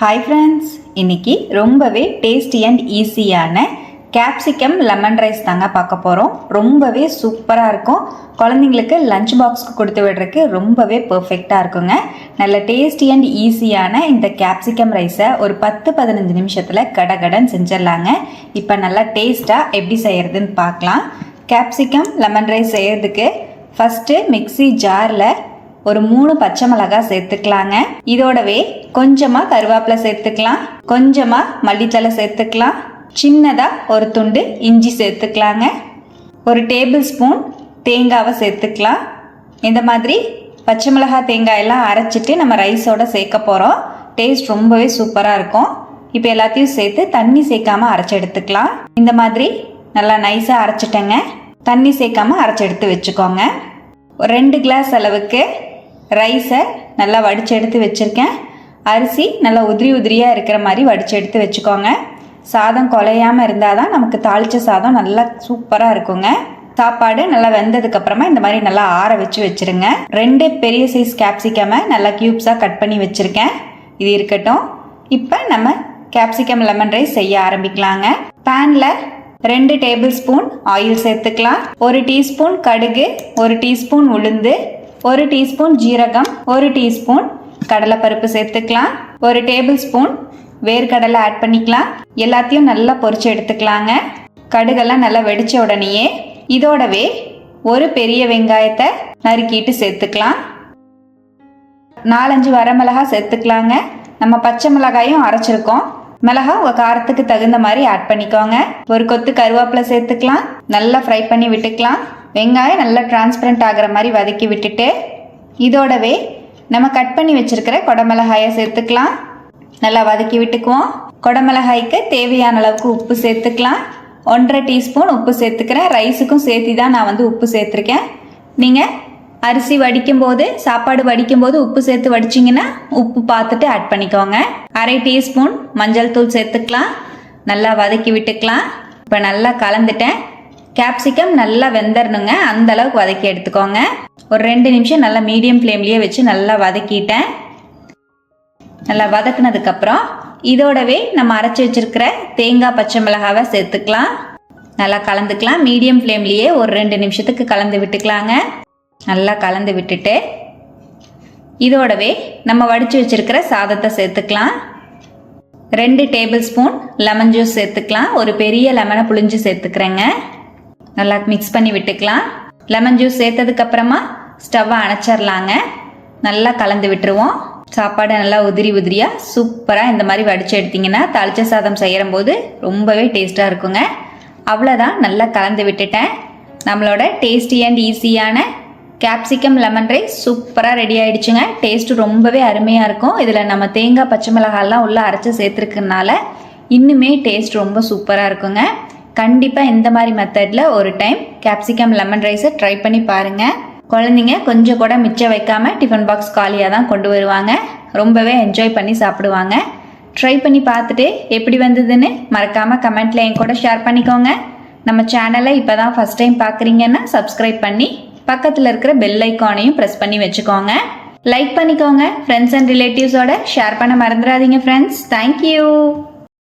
Hi friends இன்னைக்கு ரொம்பவே tasty and ஈஸியான கேப்சிகம் லெமன் ரைஸ் தாங்க பார்க்க போகிறோம் ரொம்பவே சூப்பராக இருக்கும். குழந்தைங்களுக்கு லஞ்ச் பாக்ஸ்க்கு கொடுத்து விடுறதுக்கு ரொம்பவே பர்ஃபெக்டாக இருக்குங்க. நல்ல டேஸ்டி அண்ட் ஈஸியான இந்த கேப்சிகம் ரைஸை ஒரு பத்து பதினஞ்சு நிமிஷத்தில் கடகடன் செஞ்சிடலாங்க. இப்போ நல்லா டேஸ்ட்டாக எப்படி செய்கிறதுன்னு பார்க்கலாம். கேப்சிகம் லெமன் ரைஸ் செய்கிறதுக்கு ஃபஸ்ட்டு மிக்ஸி ஜாரில் ஒரு மூணு பச்சை மிளகாய் சேர்த்துக்கலாங்க. இதோடவே கொஞ்சமா கருவேப்பிலை சேர்த்துக்கலாம். கொஞ்சமா மல்லித்தலை சேர்த்துக்கலாம். சின்னதா ஒரு துண்டு இஞ்சி சேர்த்துக்கலாங்க. ஒரு டேபிள் ஸ்பூன் தேங்காவை சேர்த்துக்கலாம். இந்த மாதிரி பச்சை மிளகாய் தேங்காய் எல்லாம் அரைச்சிட்டு நம்ம ரைஸோட சேர்க்க போகிறோம் டேஸ்ட் ரொம்பவே சூப்பராக இருக்கும். இப்போ எல்லாத்தையும் சேர்த்து தண்ணி சேர்க்காம அரைச்சி எடுத்துக்கலாம். இந்த மாதிரி நல்லா நைஸாக அரைச்சிட்டேங்க. தண்ணி சேர்க்காம அரைச்சி எடுத்து வச்சுக்கோங்க. ஒரு ரெண்டு கிளாஸ் அளவுக்கு ரைஸை நல்லா வடித்து எடுத்து வச்சுருக்கேன். அரிசி நல்லா உதிரி உதிரியாக இருக்கிற மாதிரி வடித்து எடுத்து வச்சுக்கோங்க. சாதம் குலையாமல் இருந்தால் தான் நமக்கு தாளித்த சாதம் நல்லா சூப்பராக இருக்குங்க. சாப்பாடு நல்லா வெந்ததுக்கப்புறமா இந்த மாதிரி நல்லா ஆற வச்சு வச்சுருங்க. ரெண்டு பெரிய சைஸ் கேப்சிகமை நல்லா க்யூப்ஸாக கட் பண்ணி வச்சுருக்கேன். இது இருக்கட்டும். இப்போ நம்ம கேப்சிகம் லெமன் ரைஸ் செய்ய ஆரம்பிக்கலாங்க. பேனில் ரெண்டு டேபிள் ஸ்பூன் ஆயில் சேர்த்துக்கலாம். ஒரு டீஸ்பூன் கடுகு ஒரு டீஸ்பூன் உளுந்து ஒரு டீஸ்பூன் ஜீரகம் ஒரு டீஸ்பூன் கடலைப்பருப்பு சேர்த்துக்கலாம். ஒரு டேபிள் ஸ்பூன் வேர்க்கடலை ஆட் பண்ணிக்கலாம். எல்லாத்தையும் நல்லா பொரிச்சு எடுத்துக்கலாங்க. கடுகெல்லாம் நல்லா வெடிச்ச உடனேயே இதோடவே ஒரு பெரிய வெங்காயத்தை நறுக்கிட்டு சேர்த்துக்கலாம். நாலஞ்சு வரமிளகா சேர்த்துக்கலாங்க. நம்ம பச்சை மிளகாயும் அரைச்சிருக்கோம். மிளகா உங்க காரத்துக்கு தகுந்த மாதிரி ஆட் பண்ணிக்கோங்க. ஒரு கொத்து கருவேப்பிலை சேர்த்துக்கலாம். நல்லா ஃப்ரை பண்ணி விட்டுக்கலாம். வெங்காயம் நல்லா டிரான்ஸ்பரண்ட் ஆகிற மாதிரி வதக்கி விட்டுட்டு இதோடவே நம்ம கட் பண்ணி வச்சுருக்கிற குடமிளகாயை சேர்த்துக்கலாம். நல்லா வதக்கி விட்டுக்குவோம். குடமிளகாய்க்கு தேவையான அளவுக்கு உப்பு சேர்த்துக்கலாம். ஒன்றரை டீஸ்பூன் உப்பு சேர்த்துக்கிறேன். ரைஸுக்கும் சேர்த்து தான் நான் வந்து உப்பு சேர்த்துருக்கேன். நீங்கள் அரிசி வடிக்கும் போது சாப்பாடு வடிக்கும் போது உப்பு சேர்த்து வடிச்சிங்கன்னா உப்பு பார்த்துட்டு ஆட் பண்ணிக்கோங்க. அரை டீஸ்பூன் மஞ்சள் தூள் சேர்த்துக்கலாம். நல்லா வதக்கி விட்டுக்கலாம். இப்போ நல்லா கலந்துட்டேன். கேப்சிகம் நல்லா வெந்தரணுங்க. அந்த அளவுக்கு வதக்கி எடுத்துக்கோங்க. ஒரு ரெண்டு நிமிஷம் நல்லா மீடியம் ஃப்ளேம்லேயே வச்சு நல்லா வதக்கிட்டேன். நல்லா வதக்குனதுக்கப்புறம் இதோடவே நம்ம அரைச்சி வச்சிருக்கிற தேங்காய் பச்சை மிளகாவை சேர்த்துக்கலாம். நல்லா கலந்துக்கலாம். மீடியம் ஃப்ளேம்லேயே ஒரு ரெண்டு நிமிஷத்துக்கு கலந்து விட்டுக்கலாங்க. நல்லா கலந்து விட்டுட்டு இதோடவே நம்ம வடித்து வச்சிருக்கிற சாதத்தை சேர்த்துக்கலாம். ரெண்டு டேபிள் ஸ்பூன் லெமன் ஜூஸ் சேர்த்துக்கலாம். ஒரு பெரிய லெமனை புளிஞ்சு சேர்த்துக்கிறேங்க. நல்லா மிக்ஸ் பண்ணி விட்டுக்கலாம். லெமன் ஜூஸ் சேர்த்ததுக்கப்புறமா ஸ்டவ்வை அணைச்சிடலாங்க நல்லா கலந்து விட்டுருவோம். சாப்பாடு நல்லா உதிரி உதிரியாக சூப்பராக இந்த மாதிரி வடித்து எடுத்திங்கன்னா தாளிச்ச சாதம் செய்கிற போது ரொம்பவே டேஸ்ட்டாக இருக்குங்க. அவ்வளோதான் நல்லா கலந்து விட்டுட்டேன். நம்மளோட டேஸ்டி அண்ட் ஈஸியான கேப்சிகம் லெமன் ரைஸ் சூப்பராக ரெடி ஆகிடுச்சுங்க டேஸ்ட் ரொம்பவே அருமையாக இருக்கும். இதில் நம்ம தேங்காய் பச்சை மிளகாலாம் உள்ளே அரைச்சி சேர்த்துருக்கனால இன்னுமே டேஸ்ட் ரொம்ப சூப்பராக இருக்குங்க. கண்டிப்பாக இந்த மாதிரி மெத்தடில் ஒரு டைம் கேப்சிகம் லெமன் ரைஸை ட்ரை பண்ணி பாருங்கள் குழந்தைங்க கொஞ்சம் கூட மிச்சம் வைக்காம டிஃபன் பாக்ஸ் காலியாக தான் கொண்டு வருவாங்க. ரொம்பவே என்ஜாய் பண்ணி சாப்பிடுவாங்க. ட்ரை பண்ணி பார்த்துட்டு எப்படி வந்ததுன்னு மறக்காமல் கமெண்ட்டில் என் கூட ஷேர் பண்ணிக்கோங்க. நம்ம சேனலை இப்போ தான் ஃபஸ்ட் டைம் பார்க்குறீங்கன்னா சப்ஸ்கிரைப் பண்ணி பக்கத்தில் இருக்கிற பெல் ஐக்கானையும் ப்ரெஸ் பண்ணி வச்சுக்கோங்க. லைக் பண்ணிக்கோங்க. ஃப்ரெண்ட்ஸ் அண்ட் ரிலேட்டிவ்ஸோட ஷேர் பண்ண மறந்துடாதீங்க ஃப்ரெண்ட்ஸ் தேங்க்யூ